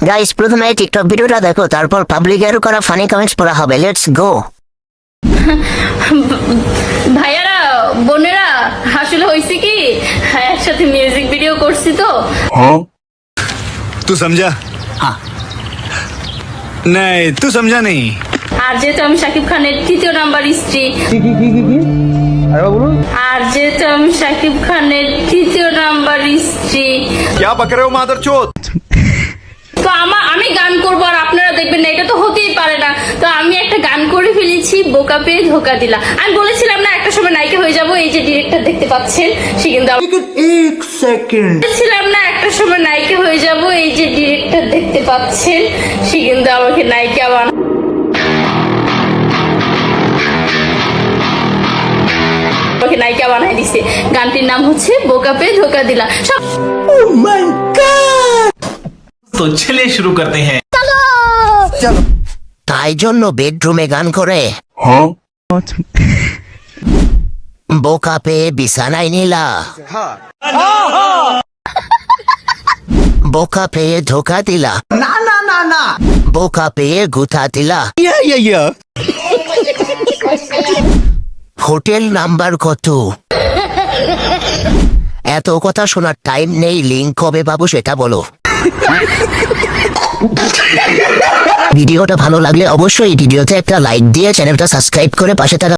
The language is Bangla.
গাইস প্রথমে টিকটক ভিডিওটা দেখো তারপর পাবলিকের করা ফানি কমেন্টস পড়া হবে লেটস গো ভাইয়ারা বোনেরা আসলে হয়েছে কি হ্যাঁ, একসাথে মিউজিক ভিডিও করছি তো तू समझा हाँ नहीं तू समझा नहीं আর যেহেতু আমি শাকিব খানের তৃতীয় নাম্বার স্ত্রী আর যেহেতু আমি শাকিব খানের তৃতীয় নাম্বার স্ত্রী क्या पक रहे हो मादर তো না এটা তো হতেই পারে না। তো আমি একটা গান করে ফেলেছি বোকা পেয়ে ধোকা দিলা। আমি বলেছিলাম না একটা সময় নায়িকা হয়ে যাব এই যে ডিরেক্টর দেখতে পাচ্ছেন সে কিন্তু বলেছিলাম না একটা সময় নায়িকা হয়ে যাব এই যে ডিরেক্টর দেখতে পাচ্ছেন সে কিন্তু আমাকে নায়িকা বানা নায়িকা বানাই দিছে। গানটির নাম হচ্ছে বোকা ধোকা দিলা। তো শুরু করতে হ্যাঁ। हैं তাই জন্য বেডরুমে গান করে। বোকা পেয়ে বিছানায় নিলা। বোকা পেয়ে ধোকা দিলা। না না না না। বোকা পেয়ে গুথা দিলা। হোটেল নাম্বার কত? এত কথা শোনার টাইম নেই লিঙ্ক কবে বাবু সেটা বলো। ভিডিওটা ভালো লাগলে অবশ্যই ভিডিওতে একটা লাইক দিয়ে চ্যানেলটা সাবস্ক্রাইব করে পাশে থাকা